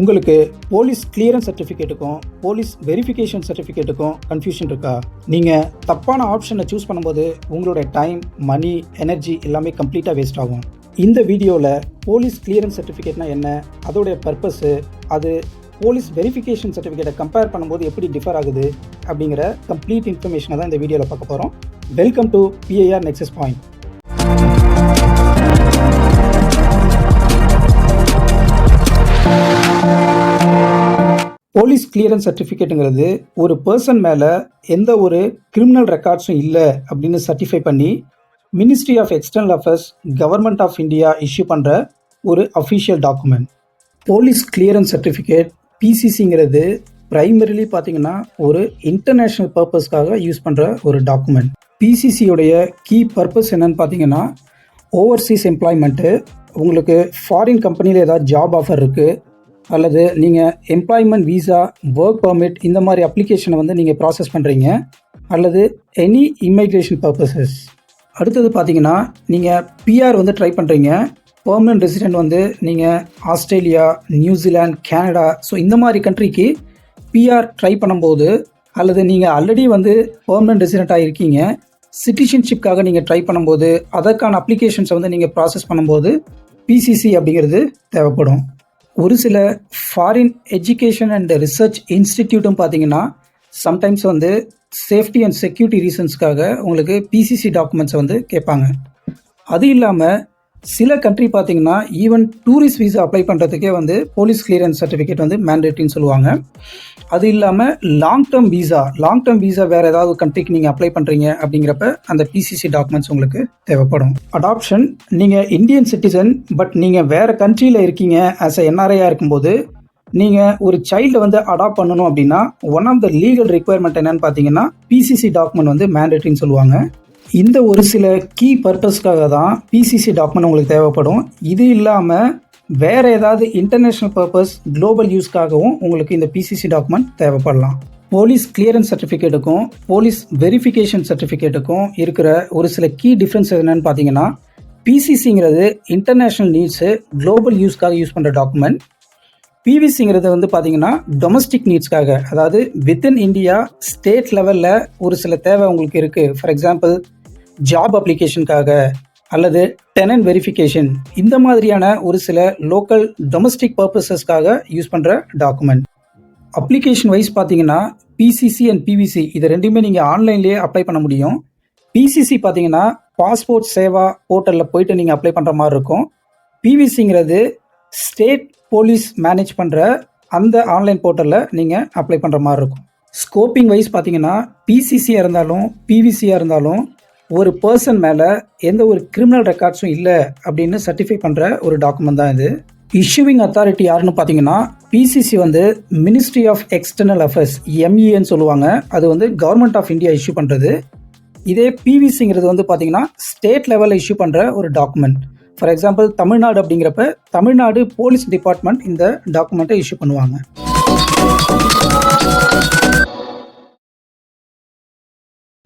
உங்களுக்கு police clearance சர்டிஃபிகேட்டுக்கும் police verification சர்டிஃபிகேட்டுக்கும் கன்ஃபியூஷன் இருக்கா? நீங்கள் தப்பான ஆப்ஷனை சூஸ் பண்ணும்போது உங்களோட டைம் மணி எனர்ஜி எல்லாமே கம்ப்ளீட்டாக வேஸ்ட் ஆகும். இந்த வீடியோவில் போலீஸ் கிளியரன்ஸ் சர்டிஃபிகேட்னா என்ன? அதோடைய பர்பஸு அது போலீஸ் வெரிஃபிகேஷன் சர்டிஃபிகேட்டை கம்பேர் பண்ணும்போது எப்படி டிஃபர் ஆகுது? அப்படிங்கிற கம்ப்ளீட் இன்ஃபர்மேஷனை தான் இந்த வீடியோவில் பார்க்க போகிறோம் welcome to BIR nexus point clearance சர்டிஃபிகேட்டுங்கிறது ஒரு பர்சன் மேலே எந்த ஒரு கிரிமினல் ரெக்கார்ட்ஸும் இல்லை அப்படின்னு சர்டிஃபை பண்ணி ministry of external affairs government of India issue பண்ணுற ஒரு official document police clearance certificate பிசிசிங்கிறது primarily பார்த்தீங்கன்னா ஒரு இன்டர்நேஷ்னல் பர்பஸ்க்காக யூஸ் பண்ணுற ஒரு டாக்குமெண்ட் பிசிசியோடைய கீ பர்பஸ் என்னன்னு பார்த்தீங்கன்னா ஓவர்சீஸ் எம்ப்ளாய்மெண்ட்டு உங்களுக்கு ஃபாரின் கம்பெனியில் ஏதாவது ஜாப் ஆஃபர் இருக்குது அல்லது நீங்கள் எம்ப்ளாய்மெண்ட் வீசா ஒர்க் பர்மிட் இந்த மாதிரி அப்ளிகேஷனை வந்து நீங்கள் ப்ராசஸ் பண்ணுறீங்க அல்லது எனி இமிக்ரேஷன் பர்பஸஸ் அடுத்தது பார்த்தீங்கன்னா நீங்கள் பிஆர் வந்து ட்ரை பண்ணுறீங்க பர்மனன்ட் ரெசிடென்ட் வந்து நீங்கள் ஆஸ்திரேலியா நியூசிலாந்து கேனடா ஸோ இந்த மாதிரி கண்ட்ரிக்கு பிஆர் ட்ரை பண்ணும்போது அல்லது நீங்கள் ஆல்ரெடி வந்து பர்மனன்ட் ரெசிடெண்ட்டாக இருக்கீங்க சிட்டிசன்ஷிப்காக நீங்கள் ட்ரை பண்ணும்போது அதற்கான அப்ளிகேஷன்ஸை வந்து நீங்கள் ப்ராசஸ் பண்ணும்போது பிசிசி அப்படிங்கிறது தேவைப்படும். ஒரு சில ஃபாரின் எஜுகேஷன் அண்ட் ரிசர்ச் இன்ஸ்டிடியூட்டும் பார்த்தீங்கன்னா சம்டைம்ஸ் வந்து சேஃப்டி அண்ட் செக்யூரிட்டி ரீசன்ஸ்க்காக உங்களுக்கு பிசிசி டாக்குமெண்ட்ஸை வந்து கேட்பாங்க. அது இல்லாமல் சில கண்ட்ரி பார்த்தீங்கன்னா ஈவன் டூரிஸ்ட் விசா அப்ளை பண்ணுறதுக்கே வந்து போலீஸ் கிளியரன்ஸ் சர்டிஃபிகேட் வந்து மேண்டேட்ரின்னு சொல்லுவாங்க. அது இல்லாமல் long term visa long term visa வேறு ஏதாவது கண்ட்ரிக்கு நீங்கள் அப்ளை பண்ணுறீங்க அப்படிங்கிறப்ப அந்த பிசிசி டாக்குமெண்ட்ஸ் உங்களுக்கு தேவைப்படும். அடாப்ஷன் நீங்கள் இந்தியன் சிட்டிசன் பட் நீங்கள் வேறு கண்ட்ரியில் இருக்கீங்க ஆஸ் எ என்ஆர்ஐயாக இருக்கும்போது நீங்கள் ஒரு சைல்டை வந்து அடாப்ட் பண்ணணும் அப்படின்னா one of the legal requirement என்னன்னு பார்த்தீங்கன்னா பிசிசி டாக்குமெண்ட் வந்து மேண்டேட்ரின்னு சொல்லுவாங்க. இந்த ஒரு சில கீ பர்பஸ்க்காக தான் பிசிசி டாக்குமெண்ட் உங்களுக்கு தேவைப்படும். இது இல்லாமல் வேறு ஏதாவது இன்டர்நேஷ்னல் பர்பஸ் குளோபல் யூஸ்க்காகவும் உங்களுக்கு இந்த பிசிசி டாக்குமெண்ட் தேவைப்படலாம். போலீஸ் கிளியரன்ஸ் சர்டிஃபிகேட்டுக்கும் போலீஸ் வெரிஃபிகேஷன் சர்டிஃபிகேட்டுக்கும் இருக்கிற ஒரு சில கீ டிஃப்ரென்ஸ் என்னென்னு பார்த்தீங்கன்னா பிசிசிங்கிறது இன்டர்நேஷ்னல் நீட்ஸு குளோபல் யூஸ்க்காக யூஸ் பண்ணுற டாக்குமெண்ட் பிவிசிங்கிறது வந்து பார்த்தீங்கன்னா டொமஸ்டிக் நீட்ஸ்க்காக அதாவது வித்தின் இந்தியா ஸ்டேட் லெவலில் ஒரு சில தேவை உங்களுக்கு இருக்குது ஃபார் எக்ஸாம்பிள் ஜாப் அப்ளிகேஷனுக்காக அல்லது டெனன்ட் வெரிஃபிகேஷன் இந்த மாதிரியான ஒரு சில லோக்கல் டொமஸ்டிக் பர்பஸஸ்க்காக யூஸ் பண்ணுற டாக்குமெண்ட் அப்ளிகேஷன் வைஸ் பார்த்தீங்கன்னா பிசிசி அண்ட் பிவிசி இது ரெண்டுமே நீங்கள் ஆன்லைன்லேயே அப்ளை பண்ண முடியும். பிசிசி பார்த்தீங்கன்னா பாஸ்போர்ட் சேவா போர்ட்டலில் போயிட்டு நீங்கள் அப்ளை பண்ணுற மாதிரி இருக்கும். பிவிசிங்கிறது ஸ்டேட் போலீஸ் மேனேஜ் பண்ணுற அந்த ஆன்லைன் போர்ட்டலில் நீங்கள் அப்ளை பண்ணுற மாதிரி இருக்கும். ஸ்கோப்பிங் வைஸ் பார்த்தீங்கன்னா பிசிசியாக இருந்தாலும் பிவிசியாக இருந்தாலும் ஒரு பர்சன் மேலே எந்த ஒரு கிரிமினல் ரெக்கார்ட்ஸும் இல்லை அப்படின்னு சர்டிஃபை பண்ணுற ஒரு டாக்குமெண்ட் தான் இது. இஷ்யூவிங் அத்தாரிட்டி யாருன்னு பார்த்தீங்கன்னா பிசிசி வந்து மினிஸ்ட்ரி ஆஃப் எக்ஸ்டர்னல் அஃபேர்ஸ் எம்இஏன்னு சொல்லுவாங்க. அது வந்து கவர்மெண்ட் ஆஃப் இந்தியா இஷ்யூ பண்ணுறது இதே பிவிசிங்கிறது வந்து பார்த்தீங்கன்னா ஸ்டேட் லெவலில் இஷ்யூ பண்ணுற ஒரு டாக்குமெண்ட் ஃபார் எக்ஸாம்பிள் தமிழ்நாடு அப்படிங்கிறப்ப தமிழ்நாடு போலீஸ் டிபார்ட்மெண்ட் இந்த டாக்குமெண்ட்டை இஷ்யூ பண்ணுவாங்க.